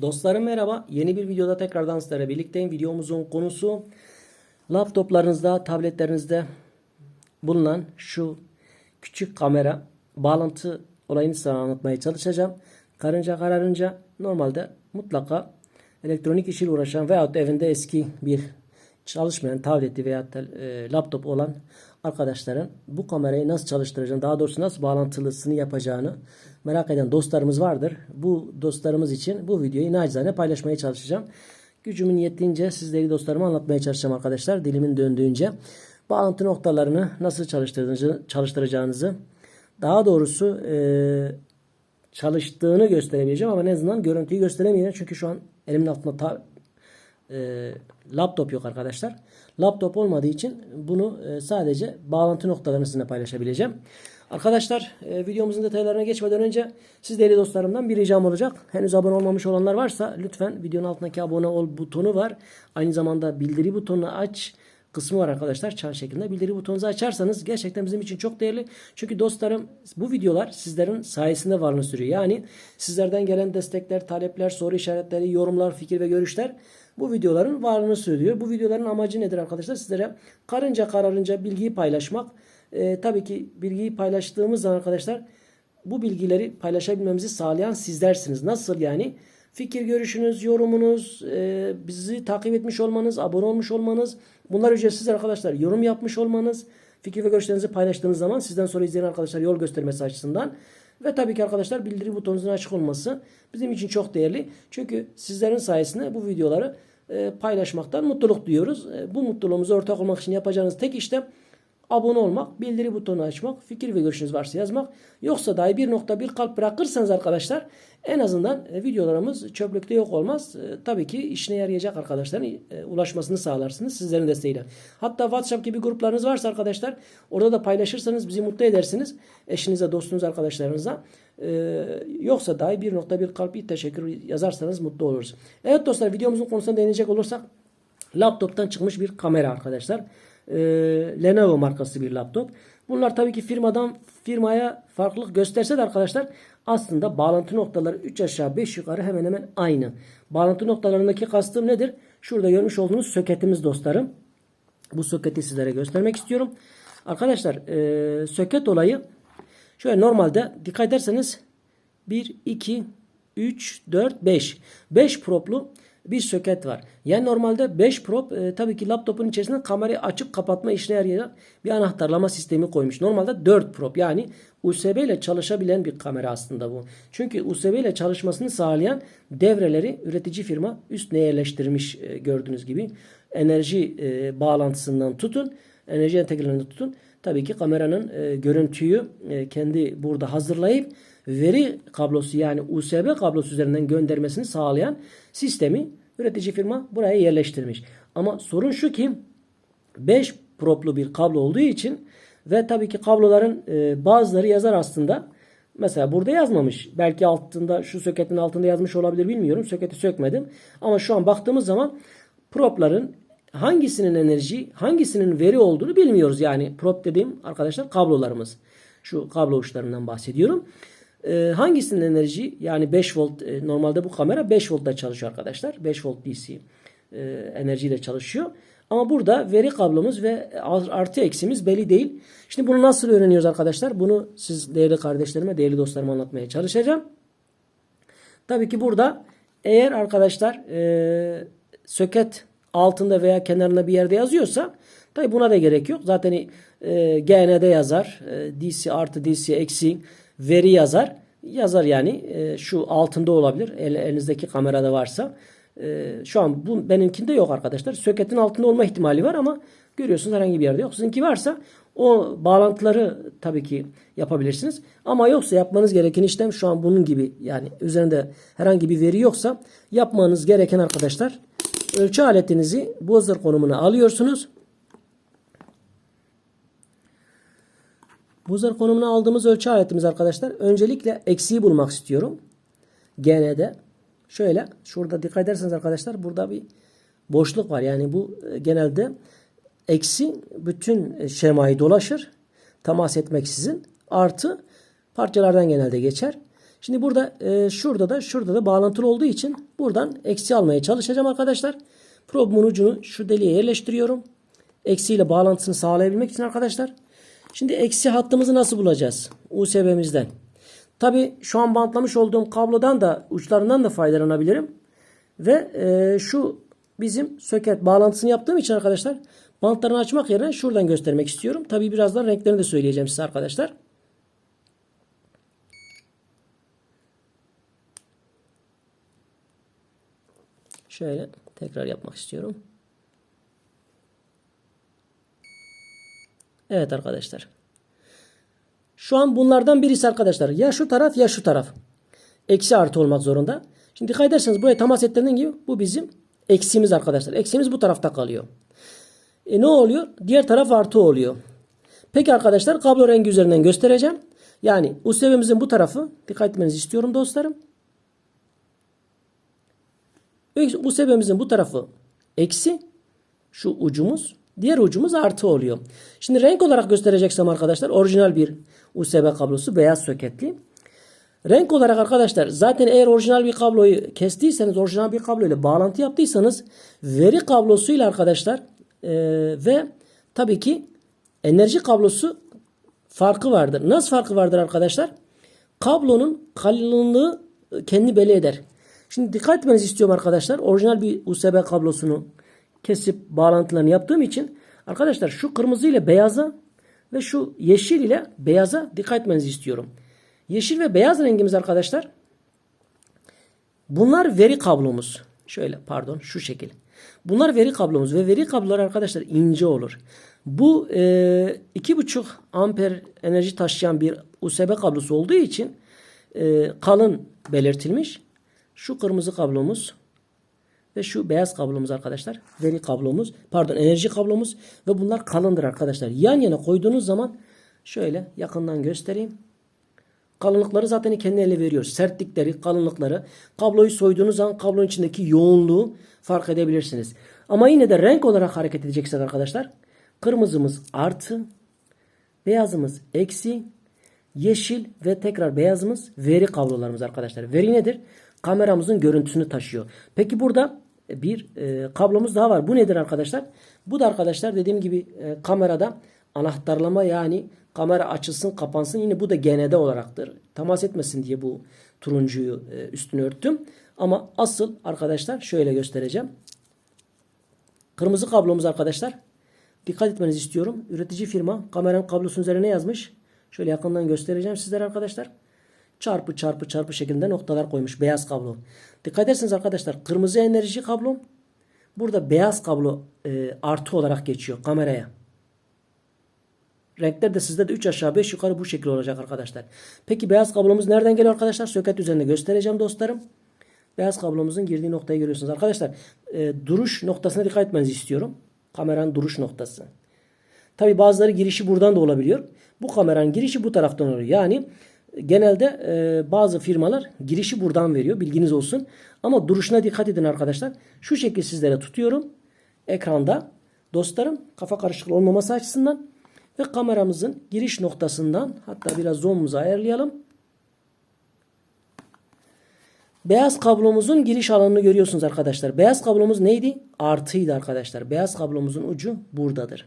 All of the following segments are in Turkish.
Dostlarım merhaba. Yeni bir videoda tekrardan sizlerle birlikteyim. Videomuzun konusu laptoplarınızda, tabletlerinizde bulunan şu küçük kamera bağlantı olayını size anlatmaya çalışacağım. Karınca kararınca normalde mutlaka elektronik işiyle uğraşan veyahut evinde eski bir çalışmayan tableti veya e, laptop olan arkadaşların bu kamerayı nasıl çalıştıracağını, daha doğrusu nasıl bağlantılısını yapacağını merak eden dostlarımız vardır. Bu dostlarımız için bu videoyu nacizane paylaşmaya çalışacağım. Gücümün yettiğince sizleri dostlarıma anlatmaya çalışacağım arkadaşlar. Dilimin döndüğünce bağlantı noktalarını nasıl çalıştıracağınızı, çalıştıracağınızı daha doğrusu e, çalıştığını gösterebileceğim ama en azından görüntüyü gösteremeyeceğim. Çünkü şu an elimin altında ta- e, laptop yok arkadaşlar. Laptop olmadığı için bunu e, sadece bağlantı noktalarını sizinle paylaşabileceğim. Arkadaşlar e, videomuzun detaylarına geçmeden önce siz değerli dostlarımdan bir ricam olacak. Henüz abone olmamış olanlar varsa lütfen videonun altındaki abone ol butonu var. Aynı zamanda bildiri butonunu aç kısmı var arkadaşlar. Çan şeklinde bildiri butonunuzu açarsanız gerçekten bizim için çok değerli. Çünkü dostlarım bu videolar sizlerin sayesinde varlığını sürüyor. Yani sizlerden gelen destekler, talepler, soru işaretleri, yorumlar, fikir ve görüşler bu videoların varlığını sürdürüyor. Bu videoların amacı nedir arkadaşlar? Sizlere karınca kararınca bilgiyi paylaşmak. Ee, tabii ki bilgiyi paylaştığımız zaman arkadaşlar bu bilgileri paylaşabilmemizi sağlayan sizlersiniz. Nasıl yani? Fikir görüşünüz, yorumunuz, e, bizi takip etmiş olmanız, abone olmuş olmanız, bunlar ücretsiz arkadaşlar. Yorum yapmış olmanız, fikir ve görüşlerinizi paylaştığınız zaman sizden sonra izleyen arkadaşlar yol göstermesi açısından ve tabii ki arkadaşlar bildiri butonunuzun açık olması bizim için çok değerli. Çünkü sizlerin sayesinde bu videoları e, paylaşmaktan mutluluk duyuyoruz. E, bu mutluluğumuza ortak olmak için yapacağınız tek işlem abone olmak, bildiri butonu açmak, fikir ve görüşünüz varsa yazmak. Yoksa dahi bir nokta bir kalp bırakırsanız arkadaşlar en azından e, videolarımız çöplükte yok olmaz. E, tabii ki işine yarayacak arkadaşların e, ulaşmasını sağlarsınız sizlerin desteğiyle. Hatta WhatsApp gibi gruplarınız varsa arkadaşlar orada da paylaşırsanız bizi mutlu edersiniz. Eşinize, dostunuz, arkadaşlarınıza. E, yoksa dahi bir nokta bir kalp bir teşekkür yazarsanız mutlu oluruz. Evet dostlar videomuzun konusuna değinecek olursak laptoptan çıkmış bir kamera arkadaşlar. Ee, Lenovo markası bir laptop. Bunlar tabii ki firmadan firmaya farklılık gösterse de arkadaşlar aslında bağlantı noktaları 3 aşağı 5 yukarı hemen hemen aynı. Bağlantı noktalarındaki kastım nedir? Şurada görmüş olduğunuz soketimiz dostlarım. Bu soketi sizlere göstermek istiyorum. Arkadaşlar e, soket olayı şöyle normalde dikkat ederseniz 1, 2, 3, 4, 5. 5 proplu bir soket var. Yani normalde 5 prop e, tabii ki laptopun içerisinde kamerayı açıp kapatma işine yarayan bir anahtarlama sistemi koymuş. Normalde 4 prop yani USB ile çalışabilen bir kamera aslında bu. Çünkü USB ile çalışmasını sağlayan devreleri üretici firma üstüne yerleştirmiş e, gördüğünüz gibi. Enerji e, bağlantısından tutun, enerji entegrelerinden tutun. Tabii ki kameranın e, görüntüyü e, kendi burada hazırlayıp veri kablosu yani USB kablosu üzerinden göndermesini sağlayan sistemi üretici firma buraya yerleştirmiş. Ama sorun şu ki 5 proplu bir kablo olduğu için ve tabii ki kabloların e, bazıları yazar aslında. Mesela burada yazmamış. Belki altında şu soketin altında yazmış olabilir bilmiyorum. Soketi sökmedim. Ama şu an baktığımız zaman propların hangisinin enerji, hangisinin veri olduğunu bilmiyoruz. Yani prop dediğim arkadaşlar kablolarımız. Şu kablo uçlarından bahsediyorum. Ee, hangisinin enerji yani 5 volt e, normalde bu kamera 5 voltta çalışıyor arkadaşlar. 5 volt DC e, enerjiyle çalışıyor. Ama burada veri kablomuz ve artı eksimiz belli değil. Şimdi bunu nasıl öğreniyoruz arkadaşlar? Bunu siz değerli kardeşlerime, değerli dostlarıma anlatmaya çalışacağım. Tabii ki burada eğer arkadaşlar e, söket altında veya kenarında bir yerde yazıyorsa tabii buna da gerek yok. Zaten e, GN'de yazar. E, DC artı DC eksi veri yazar. Yazar yani e, şu altında olabilir. El, elinizdeki kamerada varsa. E, şu an bu benimkinde yok arkadaşlar. Söketin altında olma ihtimali var ama görüyorsunuz herhangi bir yerde yok. Sizinki varsa o bağlantıları tabii ki yapabilirsiniz. Ama yoksa yapmanız gereken işlem şu an bunun gibi yani üzerinde herhangi bir veri yoksa yapmanız gereken arkadaşlar ölçü aletinizi buzzer konumuna alıyorsunuz. Buzzer konumuna aldığımız ölçü aletimiz arkadaşlar. Öncelikle eksiği bulmak istiyorum. GN'de. Şöyle şurada dikkat ederseniz arkadaşlar burada bir boşluk var. Yani bu e, genelde eksi bütün şemayı dolaşır. Temas etmeksizin. Artı parçalardan genelde geçer. Şimdi burada e, şurada da şurada da bağlantılı olduğu için buradan eksi almaya çalışacağım arkadaşlar. Probumun ucunu şu deliğe yerleştiriyorum. Eksiyle bağlantısını sağlayabilmek için arkadaşlar. Şimdi eksi hattımızı nasıl bulacağız? USB'mizden. Tabi şu an bantlamış olduğum kablodan da uçlarından da faydalanabilirim. Ve e, şu bizim söket bağlantısını yaptığım için arkadaşlar bantlarını açmak yerine şuradan göstermek istiyorum. Tabi birazdan renklerini de söyleyeceğim size arkadaşlar. Şöyle tekrar yapmak istiyorum. Evet arkadaşlar. Şu an bunlardan birisi arkadaşlar. Ya şu taraf ya şu taraf. Eksi artı olmak zorunda. Şimdi dikkat ederseniz buraya temas ettirdiğim gibi bu bizim eksimiz arkadaşlar. Eksimiz bu tarafta kalıyor. E ne oluyor? Diğer taraf artı oluyor. Peki arkadaşlar kablo rengi üzerinden göstereceğim. Yani USB'mizin bu tarafı dikkat etmenizi istiyorum dostlarım. USB'mizin bu tarafı eksi şu ucumuz diğer ucumuz artı oluyor. Şimdi renk olarak göstereceksem arkadaşlar orijinal bir USB kablosu beyaz soketli. Renk olarak arkadaşlar zaten eğer orijinal bir kabloyu kestiyseniz orijinal bir kablo ile bağlantı yaptıysanız veri kablosuyla arkadaşlar e, ve tabii ki enerji kablosu farkı vardır. Nasıl farkı vardır arkadaşlar? Kablonun kalınlığı kendi belli eder. Şimdi dikkat etmenizi istiyorum arkadaşlar. Orijinal bir USB kablosunu kesip bağlantılarını yaptığım için arkadaşlar şu kırmızı ile beyaza ve şu yeşil ile beyaza dikkat etmenizi istiyorum. Yeşil ve beyaz rengimiz arkadaşlar bunlar veri kablomuz. Şöyle pardon şu şekil. Bunlar veri kablomuz ve veri kabloları arkadaşlar ince olur. Bu e, 2,5 amper enerji taşıyan bir USB kablosu olduğu için e, kalın belirtilmiş. Şu kırmızı kablomuz ve şu beyaz kablomuz arkadaşlar. Veri kablomuz. Pardon enerji kablomuz. Ve bunlar kalındır arkadaşlar. Yan yana koyduğunuz zaman şöyle yakından göstereyim. Kalınlıkları zaten kendi ele veriyor. Sertlikleri, kalınlıkları. Kabloyu soyduğunuz zaman kablonun içindeki yoğunluğu fark edebilirsiniz. Ama yine de renk olarak hareket edeceksek arkadaşlar. Kırmızımız artı. Beyazımız eksi. Yeşil ve tekrar beyazımız veri kablolarımız arkadaşlar. Veri nedir? Kameramızın görüntüsünü taşıyor. Peki burada bir e, kablomuz daha var. Bu nedir arkadaşlar? Bu da arkadaşlar dediğim gibi e, kamerada anahtarlama yani kamera açılsın kapansın yine bu da GND olaraktır. Temas etmesin diye bu turuncuyu e, üstüne örttüm. Ama asıl arkadaşlar şöyle göstereceğim. Kırmızı kablomuz arkadaşlar. Dikkat etmenizi istiyorum. Üretici firma kameranın kablosunun üzerine yazmış. Şöyle yakından göstereceğim sizlere arkadaşlar. Çarpı çarpı çarpı şeklinde noktalar koymuş. Beyaz kablo. Dikkat ederseniz arkadaşlar kırmızı enerji kablo. Burada beyaz kablo e, artı olarak geçiyor kameraya. Renkler de sizde de 3 aşağı 5 yukarı bu şekilde olacak arkadaşlar. Peki beyaz kablomuz nereden geliyor arkadaşlar? Söket üzerinde göstereceğim dostlarım. Beyaz kablomuzun girdiği noktayı görüyorsunuz. Arkadaşlar e, duruş noktasına dikkat etmenizi istiyorum. Kameranın duruş noktası. Tabi bazıları girişi buradan da olabiliyor. Bu kameranın girişi bu taraftan oluyor. Yani genelde e, bazı firmalar girişi buradan veriyor. Bilginiz olsun. Ama duruşuna dikkat edin arkadaşlar. Şu şekilde sizlere tutuyorum. Ekranda. Dostlarım kafa karışıklığı olmaması açısından ve kameramızın giriş noktasından hatta biraz zoom'umuzu ayarlayalım. Beyaz kablomuzun giriş alanını görüyorsunuz arkadaşlar. Beyaz kablomuz neydi? Artıydı arkadaşlar. Beyaz kablomuzun ucu buradadır.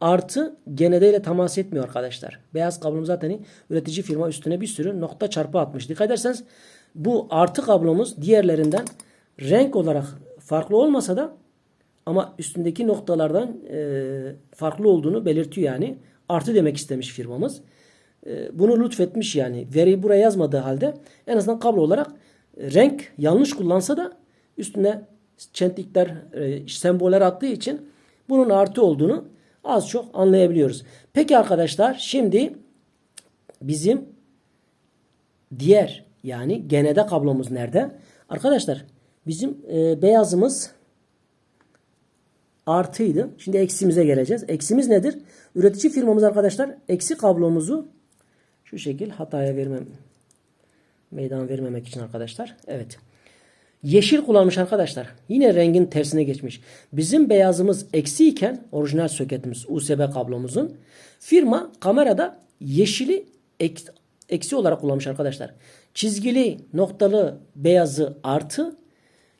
Artı genede ile temas etmiyor arkadaşlar. Beyaz kablomuz zaten üretici firma üstüne bir sürü nokta çarpı atmış. Dikkat ederseniz bu artı kablomuz diğerlerinden renk olarak farklı olmasa da ama üstündeki noktalardan e, farklı olduğunu belirtiyor yani. Artı demek istemiş firmamız. E, bunu lütfetmiş yani. Veriyi buraya yazmadığı halde en azından kablo olarak e, renk yanlış kullansa da üstüne çentikler, e, semboller attığı için bunun artı olduğunu az çok anlayabiliyoruz. Peki arkadaşlar şimdi bizim diğer yani genede kablomuz nerede? Arkadaşlar bizim e, beyazımız artıydı. Şimdi eksimize geleceğiz. Eksimiz nedir? Üretici firmamız arkadaşlar eksi kablomuzu şu şekil hataya vermem meydan vermemek için arkadaşlar. Evet. Yeşil kullanmış arkadaşlar. Yine rengin tersine geçmiş. Bizim beyazımız eksi iken orijinal soketimiz USB kablomuzun firma kamerada yeşili eksi olarak kullanmış arkadaşlar. Çizgili noktalı beyazı artı.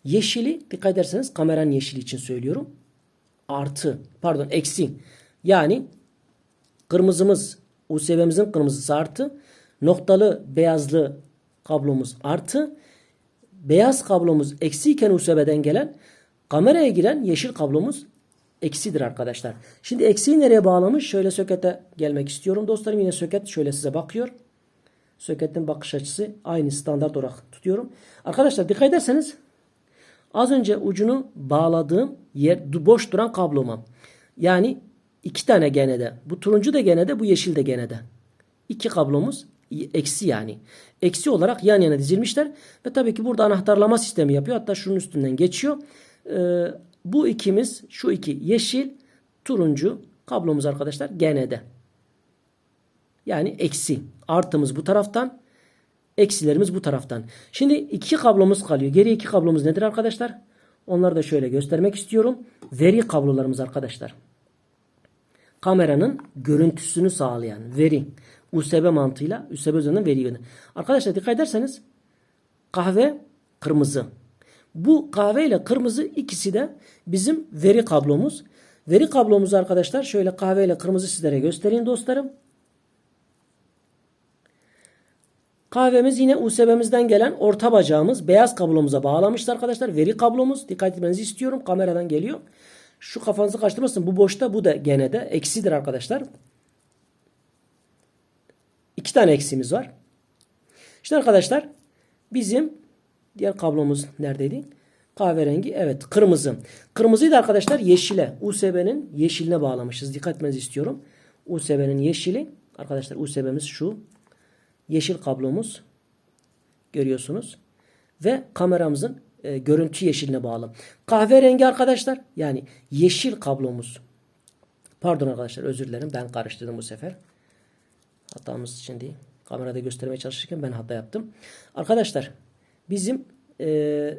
Yeşili dikkat ederseniz kameranın yeşili için söylüyorum. Artı pardon eksi. Yani kırmızımız USB'mizin kırmızısı artı. Noktalı beyazlı kablomuz artı. Beyaz kablomuz eksiyken USB'den gelen kameraya giren yeşil kablomuz eksidir arkadaşlar. Şimdi eksiği nereye bağlamış? Şöyle sökete gelmek istiyorum dostlarım. Yine söket şöyle size bakıyor. Söketin bakış açısı aynı standart olarak tutuyorum. Arkadaşlar dikkat ederseniz az önce ucunu bağladığım yer boş duran kabloma. Yani iki tane genede. Bu turuncu da genede, bu yeşil de genede. İki kablomuz eksi yani. Eksi olarak yan yana dizilmişler. Ve tabii ki burada anahtarlama sistemi yapıyor. Hatta şunun üstünden geçiyor. Ee, bu ikimiz şu iki yeşil, turuncu kablomuz arkadaşlar genede. Yani eksi. Artımız bu taraftan. Eksilerimiz bu taraftan. Şimdi iki kablomuz kalıyor. Geri iki kablomuz nedir arkadaşlar? Onları da şöyle göstermek istiyorum. Veri kablolarımız arkadaşlar. Kameranın görüntüsünü sağlayan veri. USB mantığıyla USB üzerinden veri gönderiyor. Arkadaşlar dikkat ederseniz kahve kırmızı. Bu kahve ile kırmızı ikisi de bizim veri kablomuz. Veri kablomuzu arkadaşlar şöyle kahve ile kırmızı sizlere göstereyim dostlarım. Kahvemiz yine USB'mizden gelen orta bacağımız beyaz kablomuza bağlamıştı arkadaşlar. Veri kablomuz dikkat etmenizi istiyorum. Kameradan geliyor. Şu kafanızı kaçtırmasın. Bu boşta bu da gene de eksidir arkadaşlar. İki tane eksimiz var. İşte arkadaşlar bizim diğer kablomuz neredeydi? Kahverengi evet kırmızı. Kırmızıyı da arkadaşlar yeşile USB'nin yeşiline bağlamışız. Dikkat etmenizi istiyorum. USB'nin yeşili arkadaşlar USB'miz şu. Yeşil kablomuz görüyorsunuz. Ve kameramızın e, görüntü yeşiline bağlı. Kahverengi arkadaşlar yani yeşil kablomuz. Pardon arkadaşlar özür dilerim ben karıştırdım bu sefer. Hatamız için değil. Kamerada göstermeye çalışırken ben hata yaptım. Arkadaşlar bizim e,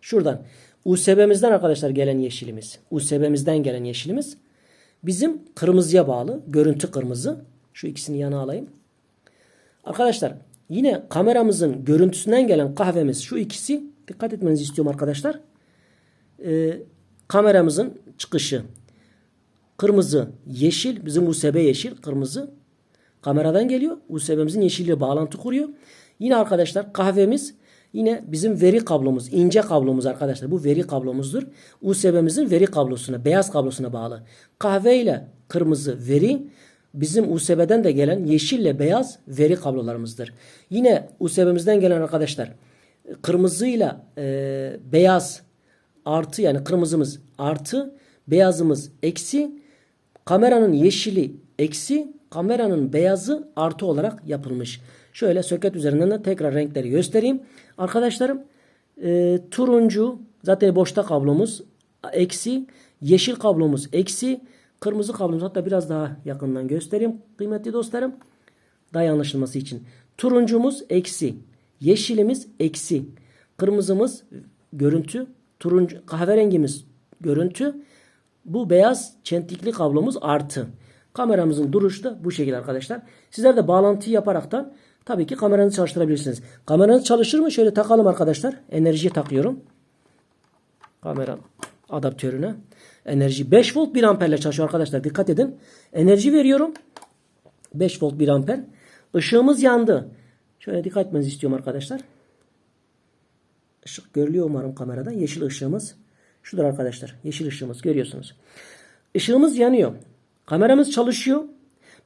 şuradan USB'mizden arkadaşlar gelen yeşilimiz. USB'mizden gelen yeşilimiz bizim kırmızıya bağlı. Görüntü kırmızı. Şu ikisini yana alayım. Arkadaşlar yine kameramızın görüntüsünden gelen kahvemiz şu ikisi. Dikkat etmenizi istiyorum arkadaşlar. E, kameramızın çıkışı. Kırmızı, yeşil. Bizim USB yeşil, kırmızı. Kameradan geliyor. USB'mizin yeşiliyle bağlantı kuruyor. Yine arkadaşlar kahvemiz yine bizim veri kablomuz, ince kablomuz arkadaşlar. Bu veri kablomuzdur. USB'mizin veri kablosuna, beyaz kablosuna bağlı. Kahve ile kırmızı veri bizim USB'den de gelen yeşille beyaz veri kablolarımızdır. Yine USB'mizden gelen arkadaşlar kırmızıyla e, beyaz artı yani kırmızımız artı beyazımız eksi kameranın yeşili eksi kameranın beyazı artı olarak yapılmış. Şöyle söket üzerinden de tekrar renkleri göstereyim. Arkadaşlarım e, turuncu zaten boşta kablomuz eksi yeşil kablomuz eksi kırmızı kablomuz hatta biraz daha yakından göstereyim kıymetli dostlarım. Daha iyi anlaşılması için. Turuncumuz eksi. Yeşilimiz eksi. Kırmızımız görüntü. Turuncu kahverengimiz görüntü. Bu beyaz çentikli kablomuz artı. Kameramızın duruşu da bu şekilde arkadaşlar. Sizler de bağlantıyı yaparaktan tabii ki kameranızı çalıştırabilirsiniz. Kameranız çalışır mı? Şöyle takalım arkadaşlar. Enerjiye takıyorum. Kamera adaptörüne. Enerji 5 volt 1 amperle çalışıyor arkadaşlar. Dikkat edin. Enerji veriyorum. 5 volt 1 amper. Işığımız yandı. Şöyle dikkat etmenizi istiyorum arkadaşlar. Işık görülüyor umarım kameradan. Yeşil ışığımız. Şudur arkadaşlar. Yeşil ışığımız görüyorsunuz. Işığımız yanıyor. Kameramız çalışıyor.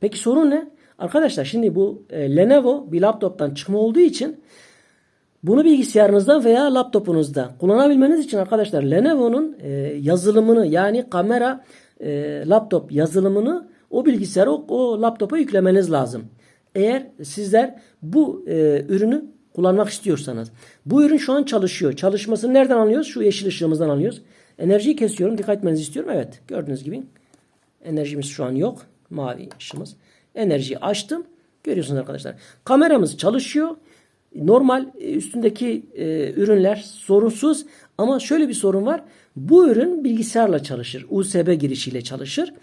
Peki sorun ne? Arkadaşlar şimdi bu e, Lenovo bir laptoptan çıkma olduğu için bunu bilgisayarınızda veya laptopunuzda kullanabilmeniz için arkadaşlar Lenovo'nun e, yazılımını yani kamera e, laptop yazılımını o bilgisayara o, o laptopa yüklemeniz lazım. Eğer sizler bu e, ürünü kullanmak istiyorsanız. Bu ürün şu an çalışıyor. Çalışmasını nereden anlıyoruz? Şu yeşil ışığımızdan anlıyoruz. Enerjiyi kesiyorum. Dikkat etmenizi istiyorum. Evet. Gördüğünüz gibi enerjimiz şu an yok. Mavi ışığımız. Enerjiyi açtım. Görüyorsunuz arkadaşlar. Kameramız çalışıyor. Normal e, üstündeki e, ürünler sorunsuz ama şöyle bir sorun var. Bu ürün bilgisayarla çalışır. USB girişiyle çalışır.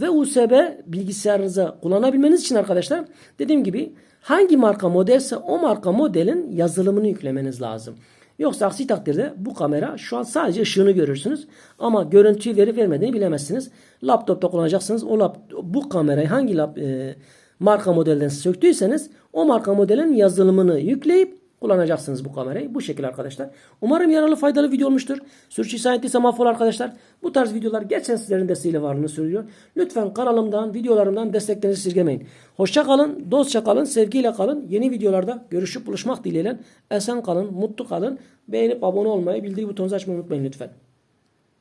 Ve USB bilgisayarınıza kullanabilmeniz için arkadaşlar dediğim gibi hangi marka modelse o marka modelin yazılımını yüklemeniz lazım. Yoksa aksi takdirde bu kamera şu an sadece ışığını görürsünüz. Ama görüntüyü verip vermediğini bilemezsiniz. Laptopta kullanacaksınız. O lap, bu kamerayı hangi lap, e, marka modelden söktüyseniz o marka modelin yazılımını yükleyip kullanacaksınız bu kamerayı. Bu şekilde arkadaşlar. Umarım yararlı faydalı video olmuştur. Sürçülisan ettiysem affola arkadaşlar. Bu tarz videolar geçen sizlerin desteğiyle varlığını söylüyor. Lütfen kanalımdan, videolarımdan desteklerinizi esirgemeyin. Hoşça kalın, dostça kalın, sevgiyle kalın. Yeni videolarda görüşüp buluşmak dileğiyle. Esen kalın, mutlu kalın. Beğenip abone olmayı, bildirim butonunuzu açmayı unutmayın lütfen.